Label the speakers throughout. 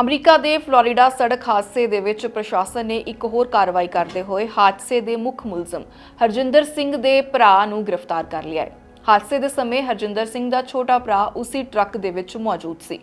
Speaker 1: America ਦੇ Florida ਸੜਕ ਹਾਦਸੇ ਦੇ ਵਿੱਚ ਪ੍ਰਸ਼ਾਸਨ ਨੇ ਇੱਕ ਹੋਰ ਕਾਰਵਾਈ ਕਰਦੇ ਹੋਏ ਹਾਦਸੇ ਦੇ ਮੁੱਖ ਮੁਲਜ਼ਮ ਹਰਜਿੰਦਰ ਸਿੰਘ ਦੇ ਭਰਾ ਨੂੰ ਗ੍ਰਿਫਤਾਰ ਕਰ ਲਿਆ ਹੈ। ਹਾਦਸੇ ਦੇ ਸਮੇਂ ਹਰਜਿੰਦਰ ਸਿੰਘ ਦਾ ਛੋਟਾ ਭਰਾ ਉਸੇ ਟਰੱਕ ਦੇ ਵਿੱਚ ਮੌਜੂਦ ਸੀ।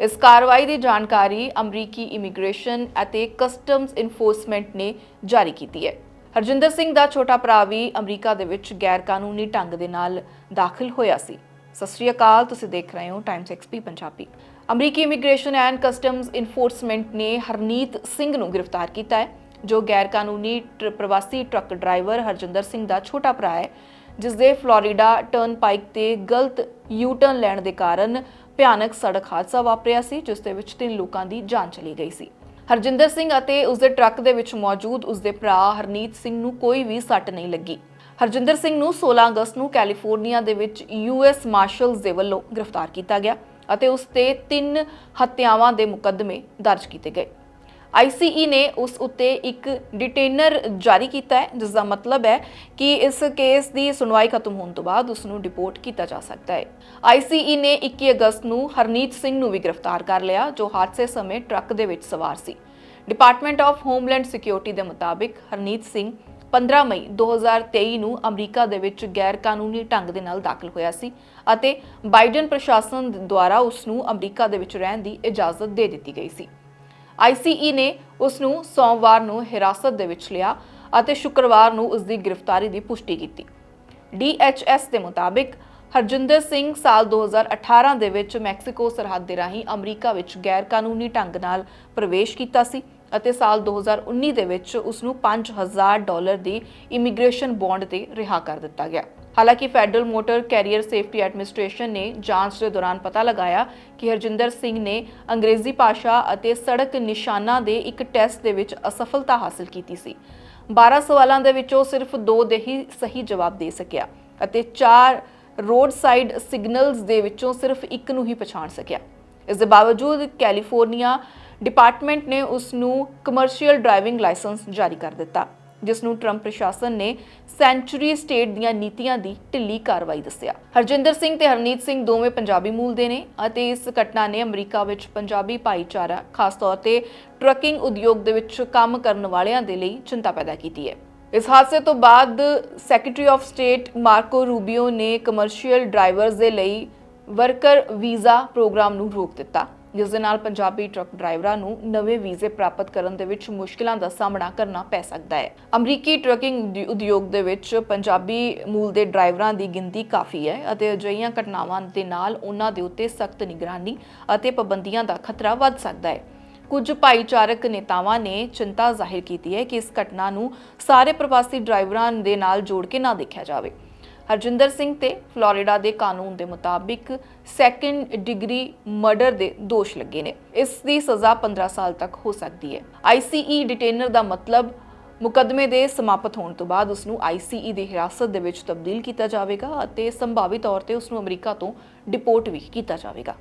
Speaker 1: ਇਸ ਕਾਰਵਾਈ ਦੀ ਜਾਣਕਾਰੀ ਅਮਰੀਕੀ ਇਮੀਗ੍ਰੇਸ਼ਨ ਅਤੇ ਕਸਟਮਸ ਇਨਫੋਰਸਮੈਂਟ ਨੇ ਜਾਰੀ ਕੀਤੀ ਹੈ। ਹਰਜਿੰਦਰ ਸਿੰਘ ਦਾ ਛੋਟਾ ਭਰਾ ਵੀ ਅਮਰੀਕਾ ਦੇ ਵਿੱਚ ਗੈਰ ਕਾਨੂੰਨੀ ਢੰਗ ਦੇ ਨਾਲ ਦਾਖਲ ਹੋਇਆ ਸੀ। ਸਤਿ ਸ਼੍ਰੀ ਅਕਾਲ, ਤੁਸੀਂ ਦੇਖ ਰਹੇ ਹੋ ਟਾਈਮਸ ਐਕਸਪੀ ਪੰਜਾਬੀ। ਅਮਰੀਕੀ ਇਮੀਗ੍ਰੇਸ਼ਨ ਐਂਡ ਕਸਟਮਸ ਇਨਫੋਰਸਮੈਂਟ ਨੇ ਹਰਨੀਤ ਸਿੰਘ ਨੂੰ ਗ੍ਰਿਫਤਾਰ ਕੀਤਾ ਹੈ, ਜੋ ਗੈਰ ਕਾਨੂੰਨੀ ਪ੍ਰਵਾਸੀ ਟਰੱਕ ਡਰਾਈਵਰ ਹਰਜਿੰਦਰ ਸਿੰਘ ਦਾ ਛੋਟਾ ਭਰਾ ਹੈ ਜਿਸ ਦੇ ਫਲੋਰੀਡਾ ਟਰਨਪਾਈਕ ਤੇ ਗਲਤ ਯੂ ਟਰਨ ਲੈਣ ਦੇ ਕਾਰਨ ਭਿਆਨਕ ਸੜਕ ਹਾਦਸਾ ਵਾਪਰਿਆ ਸੀ, ਜਿਸ ਦੇ ਵਿੱਚ ਤਿੰਨ ਲੋਕਾਂ ਦੀ ਜਾਨ ਚਲੀ ਗਈ ਸੀ। ਹਰਜਿੰਦਰ ਸਿੰਘ ਅਤੇ ਉਸ ਦੇ ਟਰੱਕ ਦੇ ਵਿੱਚ ਮੌਜੂਦ ਉਸ ਦੇ ਭਰਾ ਹਰਨੀਤ ਸਿੰਘ ਨੂੰ ਕੋਈ ਵੀ ਸੱਟ ਨਹੀਂ ਲੱਗੀ। ਹਰਜਿੰਦਰ ਸਿੰਘ ਨੂੰ 16 ਅਗਸਤ ਨੂੰ ਕੈਲੀਫੋਰਨੀਆ ਦੇ ਵਿੱਚ ਯੂਐਸ ਮਾਰਸ਼ਲਸ ਦੇ ਵੱਲੋਂ ਗ੍ਰਿਫਤਾਰ ਕੀਤਾ ਗਿਆ ਅਤੇ ਉਸ ਤੇ ਤਿੰਨ ਹੱਤਿਆਵਾਂ ਦੇ ਮੁਕੱਦਮੇ ਦਰਜ ਕੀਤੇ ਗਏ। ਆਈਸੀਈ ਨੇ ਉਸ ਉੱਤੇ ਇੱਕ ਡਿਟੇਨਰ ਜਾਰੀ ਕੀਤਾ ਹੈ ਜਿਸ ਦਾ ਮਤਲਬ ਹੈ ਕਿ ਇਸ ਕੇਸ ਦੀ ਸੁਣਵਾਈ ਖਤਮ ਹੋਣ ਤੋਂ ਬਾਅਦ ਉਸ ਨੂੰ ਡਿਪੋਰਟ ਕੀਤਾ ਜਾ ਸਕਦਾ ਹੈ। ਆਈਸੀਈ ਨੇ 21 ਅਗਸਤ ਨੂੰ ਹਰਨੀਤ ਸਿੰਘ ਨੂੰ ਵੀ ਗ੍ਰਿਫਤਾਰ ਕਰ ਲਿਆ, ਜੋ ਹਾਦਸੇ ਸਮੇਂ ਟਰੱਕ ਦੇ ਵਿੱਚ ਸਵਾਰ ਸੀ। ਡਿਪਾਰਟਮੈਂਟ ਆਫ ਹੋਮਲੈਂਡ ਸਿਕਿਉਰਿਟੀ ਦੇ ਮੁਤਾਬਿਕ ਹਰਨੀਤ ਸਿੰਘ 15 ਮਈ 2023 ਨੂੰ ਅਮਰੀਕਾ ਦੇ ਵਿੱਚ ਗੈਰ ਕਾਨੂੰਨੀ ਢੰਗ ਦੇ ਨਾਲ ਦਾਖਲ ਹੋਇਆ ਸੀ ਅਤੇ ਬਾਈਡਨ ਪ੍ਰਸ਼ਾਸਨ ਦੁਆਰਾ ਉਸ ਨੂੰ ਅਮਰੀਕਾ ਦੇ ਵਿੱਚ ਰਹਿਣ ਦੀ ਇਜਾਜ਼ਤ ਦੇ ਦਿੱਤੀ ਗਈ ਸੀ। ਆਈਸੀਈ ਨੇ ਉਸ ਨੂੰ ਸੋਮਵਾਰ ਨੂੰ ਹਿਰਾਸਤ ਦੇ ਵਿੱਚ ਲਿਆ ਅਤੇ ਸ਼ੁੱਕਰਵਾਰ ਨੂੰ ਉਸ ਦੀ ਗ੍ਰਿਫਤਾਰੀ ਦੀ ਪੁਸ਼ਟੀ ਕੀਤੀ। ਡੀਐਚਐਸ ਦੇ ਮੁਤਾਬਿਕ ਹਰਜਿੰਦਰ ਸਿੰਘ ਸਾਲ 2018 ਦੇ ਵਿੱਚ ਮੈਕਸੀਕੋ ਸਰਹੱਦ ਦੇ ਰਾਹੀਂ ਅਮਰੀਕਾ ਵਿੱਚ ਗੈਰ ਕਾਨੂੰਨੀ ਢੰਗ ਨਾਲ ਪ੍ਰਵੇਸ਼ ਕੀਤਾ ਸੀ ਅਤੇ ਸਾਲ 2019 ਦੇ ਵਿੱਚ ਉਸ ਨੂੰ 5000 ਡਾਲਰ ਦੀ ਇਮੀਗ੍ਰੇਸ਼ਨ ਬੌਂਡ ਤੇ ਰਿਹਾ ਕਰ ਦਿੱਤਾ ਗਿਆ। ਹਾਲਾਂਕਿ federal motor carrier safety administration ਨੇ ਜਾਂਚ ਦੇ ਦੌਰਾਨ ਪਤਾ ਲਗਾਇਆ ਕਿ ਹਰਜਿੰਦਰ ਸਿੰਘ ਨੇ ਅੰਗਰੇਜ਼ੀ ਭਾਸ਼ਾ ਅਤੇ ਸੜਕ ਨਿਸ਼ਾਨਾਂ ਦੇ ਇੱਕ ਟੈਸਟ ਦੇ ਵਿੱਚ ਅਸਫਲਤਾ ਹਾਸਲ ਕੀਤੀ ਸੀ। 12 ਸਵਾਲਾਂ ਦੇ ਵਿੱਚੋਂ ਸਿਰਫ 2 ਦੇ ਹੀ ਸਹੀ ਜਵਾਬ ਦੇ ਸਕਿਆ ਅਤੇ 4 ਰੋਡ ਸਾਈਡ ਸਿਗਨਲਸ ਦੇ ਵਿੱਚੋਂ ਸਿਰਫ ਇੱਕ ਨੂੰ ਹੀ ਪਛਾਣ ਸਕਿਆ। ਇਸ ਦੇ ਬਾਵਜੂਦ ਕੈਲੀਫੋਰਨੀਆ ਡਿਪਾਰਟਮੈਂਟ ਨੇ ਉਸ ਨੂੰ ਕਮਰਸ਼ੀਅਲ ਡਰਾਈਵਿੰਗ ਲਾਇਸੈਂਸ ਜਾਰੀ ਕਰ ਦਿੱਤਾ ਜਿਸ ਨੂੰ ਟਰੰਪ ਪ੍ਰਸ਼ਾਸਨ ਨੇ ਸੈਂਚੁਰੀ ਸਟੇਟ ਦੀਆਂ ਨੀਤੀਆਂ ਦੀ ਢਿੱਲੀ ਕਾਰਵਾਈ ਦੱਸਿਆ। ਹਰਜਿੰਦਰ ਸਿੰਘ ਤੇ ਹਰਨੀਤ ਸਿੰਘ ਦੋਵੇਂ ਪੰਜਾਬੀ ਮੂਲ ਦੇ ਨੇ ਅਤੇ ਇਸ ਘਟਨਾ ਨੇ ਅਮਰੀਕਾ ਵਿੱਚ ਪੰਜਾਬੀ ਭਾਈਚਾਰਾ, ਖਾਸ ਤੌਰ ਤੇ ਟਰੱਕਿੰਗ ਉਦਯੋਗ ਦੇ ਵਿੱਚ ਕੰਮ ਕਰਨ ਵਾਲਿਆਂ ਦੇ ਲਈ ਚਿੰਤਾ ਪੈਦਾ ਕੀਤੀ ਹੈ। ਇਸ ਹਾਦਸੇ ਤੋਂ ਬਾਅਦ secretary of state Marco Rubio ਨੇ ਕਮਰਸ਼ੀਅਲ ਡਰਾਈਵਰਸ ਦੇ ਲਈ ਵਰਕਰ ਵੀਜ਼ਾ ਪ੍ਰੋਗਰਾਮ ਨੂੰ ਰੋਕ ਦਿੱਤਾ। ਜਿਸ ਦੇ ਨਾਲ ਪੰਜਾਬੀ ਟਰੱਕ ਡਰਾਈਵਰਾਂ ਨੂੰ ਨਵੇਂ ਵੀਜ਼ੇ ਪ੍ਰਾਪਤ ਕਰਨ ਦੇ ਵਿੱਚ ਮੁਸ਼ਕਲਾਂ ਦਾ ਸਾਹਮਣਾ ਕਰਨਾ ਪੈ ਸਕਦਾ ਹੈ। ਅਮਰੀਕੀ ਟਰੱਕਿੰਗ ਉਦਯੋਗ ਦੇ ਵਿੱਚ ਪੰਜਾਬੀ ਮੂਲ ਦੇ ਡਰਾਈਵਰਾਂ ਦੀ ਗਿਣਤੀ ਕਾਫੀ ਹੈ ਅਤੇ ਅਜਿਹੀਆਂ ਘਟਨਾਵਾਂ ਦੇ ਨਾਲ ਉਹਨਾਂ ਦੇ ਉੱਤੇ ਸਖਤ ਨਿਗਰਾਨੀ ਅਤੇ ਪਾਬੰਦੀਆਂ ਦਾ ਖਤਰਾ ਵੱਧ ਸਕਦਾ ਹੈ। ਕੁਝ ਭਾਈਚਾਰਕ ਨੇਤਾਵਾਂ ਨੇ ਚਿੰਤਾ ਜ਼ਾਹਿਰ ਕੀਤੀ ਹੈ ਕਿ ਇਸ ਘਟਨਾ ਨੂੰ ਸਾਰੇ ਪ੍ਰਵਾਸੀ ਡਰਾਈਵਰਾਂ ਦੇ ਨਾਲ ਜੋੜ ਕੇ ਨਾ ਦੇਖਿਆ ਜਾਵੇ। ਹਰਜਿੰਦਰ ਸਿੰਘ ਤੇ ਫਲੋਰੀਡਾ ਦੇ ਕਾਨੂੰਨ ਦੇ ਮੁਤਾਬਿਕ ਸੈਕੰਡ ਡਿਗਰੀ ਮਰਡਰ ਦੇ ਦੋਸ਼ ਲੱਗੇ ਨੇ। ਇਸ ਦੀ ਸਜ਼ਾ 15 ਸਾਲ ਤੱਕ ਹੋ ਸਕਦੀ ਹੈ। ਆਈਸੀਈ ਡਿਟੇਨਰ ਦਾ ਮਤਲਬ ਮੁਕਦਮੇ ਦੇ ਸਮਾਪਤ ਹੋਣ ਤੋਂ ਬਾਅਦ ਉਸ ਨੂੰ ਆਈਸੀਈ ਦੀ ਹਿਰਾਸਤ ਦੇ ਵਿੱਚ ਤਬਦੀਲ ਕੀਤਾ ਜਾਵੇਗਾ ਅਤੇ ਸੰਭਾਵੀ ਤੌਰ ਤੇ ਉਸ ਨੂੰ ਅਮਰੀਕਾ ਤੋਂ ਡਿਪੋਰਟ ਵੀ ਕੀਤਾ ਜਾਵੇਗਾ।